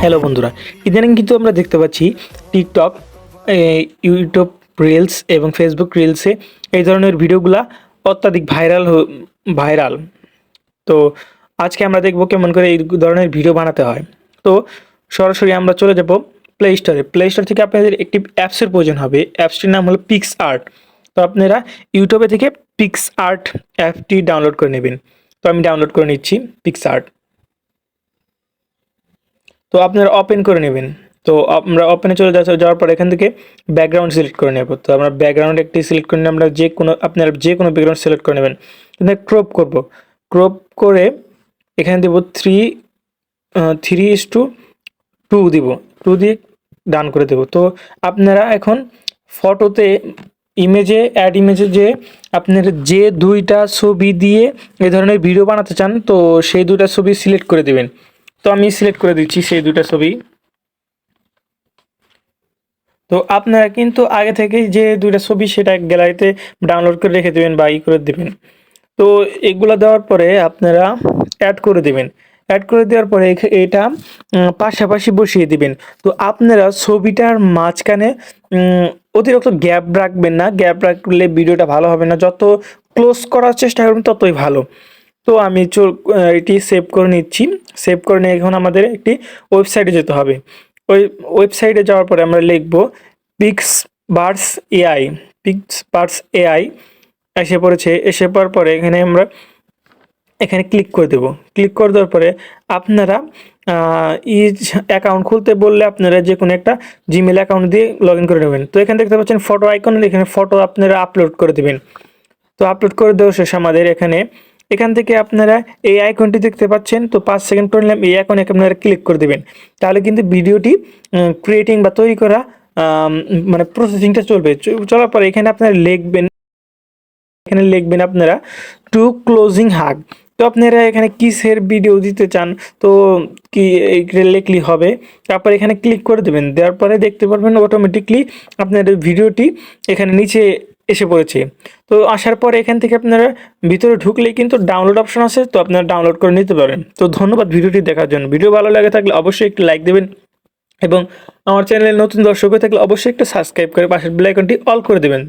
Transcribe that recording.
Hello বন্ধুরা। ইদানিং কিন্তু আমরা দেখতে পাচ্ছি টিকটক ইউটিউব রিলস এবং ফেসবুক রিলসে এই ধরনের ভিডিওগুলা অত্যাধিক ভাইরাল ভাইরাল তো আজকে আমরা দেখব কেমন করে এই ধরনের ভিডিও বানাতে হয়। তো সরাসরি আমরা চলে যাব প্লে স্টোরে প্লে স্টোর থেকে আপনাদের একটি অ্যাপসের প্রয়োজন হবে। অ্যাপসটির নাম হলো পিক্স আর্ট তো আপনারা ইউটিউবে থেকে পিক্স আর্ট অ্যাপটি ডাউনলোড করে নেবেন। তো আমি ডাউনলোড করে নিচ্ছি পিক্স আর্ট তো আপনারা ওপেন করে নেবেন। তো আমরা ওপেনে চলে যাচ্ছে, যাওয়ার পর এখান থেকে ব্যাকগ্রাউন্ড সিলেক্ট করে নেব। তো আমরা ব্যাকগ্রাউন্ড একটি সিলেক্ট করে আমরা যে কোনো, আপনারা যে কোনো ব্যাকগ্রাউন্ড সিলেক্ট করে নেবেন। ক্রপ করব। ক্রপ করে এখানে দেব three three is two two দিব। টু দিয়ে ডান করে দেব। তো আপনারা এখন ফটোতে ইমেজে অ্যাড ইমেজে যে আপনার যে দুইটা ছবি দিয়ে এ ধরনের ভিডিও বানাতে চান, তো সেই দুইটা ছবি সিলেক্ট করে দেবেন। তো আমি সিলেক্ট করে দিচ্ছি সেই দুটা ছবি। তো আপনারা কিন্তু আগে থেকেই যে দুইটা ছবি সেটা গ্যালারিতে ডাউনলোড করে রেখে দেবেন বা ই করে দেবেন। তো এগুলো দেওয়ার পরে আপনারা অ্যাড করে দেবেন। অ্যাড করে দেওয়ার পরে এটা পাশাপাশি বসিয়ে দিবেন। তো আপনারা ছবিটার মাঝখানে অতিরিক্ত গ্যাপ রাখবেন না। গ্যাপ রাখলে ভিডিওটা ভালো হবে না। যত ক্লোজ করার চেষ্টা করবেন ততই ভালো। তো আমি এটি সেভ করে নিচ্ছি। সেভ করে নিয়ে এখন আমাদের একটি ওয়েবসাইটে যেতে হবে। ওই ওয়েবসাইটে যাওয়ার পরে আমরা লিখব pix birds AI pix birds AI এসে পড়েছে। এসে পড়ার পরে এখানে আমরা এখানে ক্লিক করে দেব। ক্লিক করে দেওয়ার পরে আপনারা ইজ অ্যাকাউন্ট খুলতে বললে আপনারা যে কোনো একটা জিমেল অ্যাকাউন্ট দিয়ে লগ করে নেবেন। তো এখানে দেখতে পাচ্ছেন ফটো আইকন এখানে ফটো আপনারা আপলোড করে দেবেন। তো আপলোড করে দেওয়া শেষ আমাদের এখানে এখান থেকে আপনারা এই আইকনটি দেখতে পাচ্ছেন। তো পাঁচ সেকেন্ড পর নিলাম, এই আইকনে আপনারা ক্লিক করে দেবেন। তাহলে কিন্তু ভিডিওটি ক্রিয়েটিং বা তৈরি করা মানে প্রসেসিংটা চলবে। চলার পরে এখানে আপনারা লিখবেন, এখানে লিখবেন আপনারা টু ক্লোজিং হাগ তো আপনারা এখানে কিসের ভিডিও দিতে চান, তো কি লিখলি হবে। তারপর এখানে ক্লিক করে দেবেন। দেওয়ার পরে দেখতে পারবেন অটোমেটিকলি আপনার ভিডিওটি এখানে নিচে এসে পড়েছে। তো আসার পর এখান থেকে আপনারা ভিতরে ঢুকলেই কিন্তু ডাউনলোড অপশন আছে, তো আপনারা ডাউনলোড করে নিতে পারেন। তো ধন্যবাদ ভিডিওটি দেখার জন্য। ভিডিও ভালো লাগে থাকলে অবশ্যই একটি লাইক দেবেন এবং আমার চ্যানেলে নতুন দর্শক হয়ে থাকলে অবশ্যই একটু সাবস্ক্রাইব করে পাশের বেলাইকনটি অল করে দেবেন।